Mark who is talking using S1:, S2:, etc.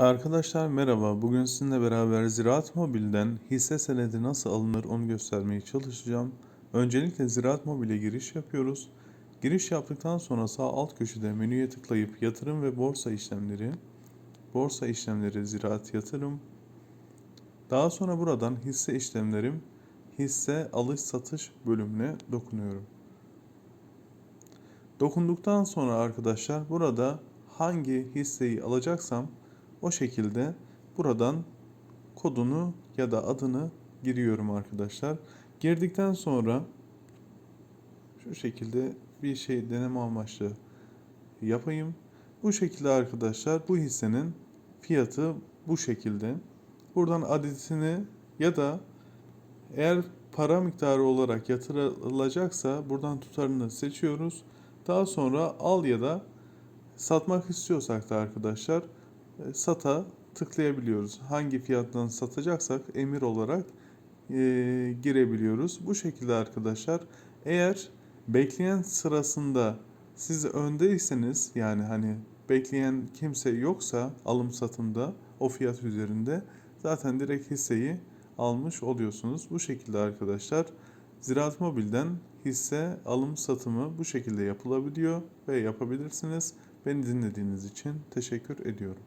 S1: Arkadaşlar merhaba. Bugün sizinle beraber Ziraat Mobil'den hisse senedi nasıl alınır onu göstermeye çalışacağım. Öncelikle Ziraat Mobil'e giriş yapıyoruz. Giriş yaptıktan sonra sağ alt köşede menüye tıklayıp yatırım ve borsa işlemleri, borsa işlemleri ziraat yatırım. Daha sonra buradan hisse işlemlerim, hisse alış satış bölümüne dokunuyorum. Dokunduktan sonra arkadaşlar burada hangi hisseyi alacaksam o şekilde buradan kodunu ya da adını giriyorum arkadaşlar. Girdikten sonra şu şekilde bir şey deneme amaçlı yapayım. Bu şekilde arkadaşlar bu hissenin fiyatı bu şekilde. Buradan adetini ya da eğer para miktarı olarak yatırılacaksa buradan tutarını seçiyoruz. Daha sonra al ya da satmak istiyorsak da arkadaşlar sata tıklayabiliyoruz. Hangi fiyattan satacaksak emir olarak e, girebiliyoruz. Bu şekilde arkadaşlar eğer bekleyen sırasında siz öndeyseniz yani hani bekleyen kimse yoksa alım satımda o fiyat üzerinde zaten direkt hisseyi almış oluyorsunuz. Bu şekilde arkadaşlar Ziraat Mobil'den hisse alım satımı bu şekilde yapılabiliyor ve yapabilirsiniz. Beni dinlediğiniz için teşekkür ediyorum.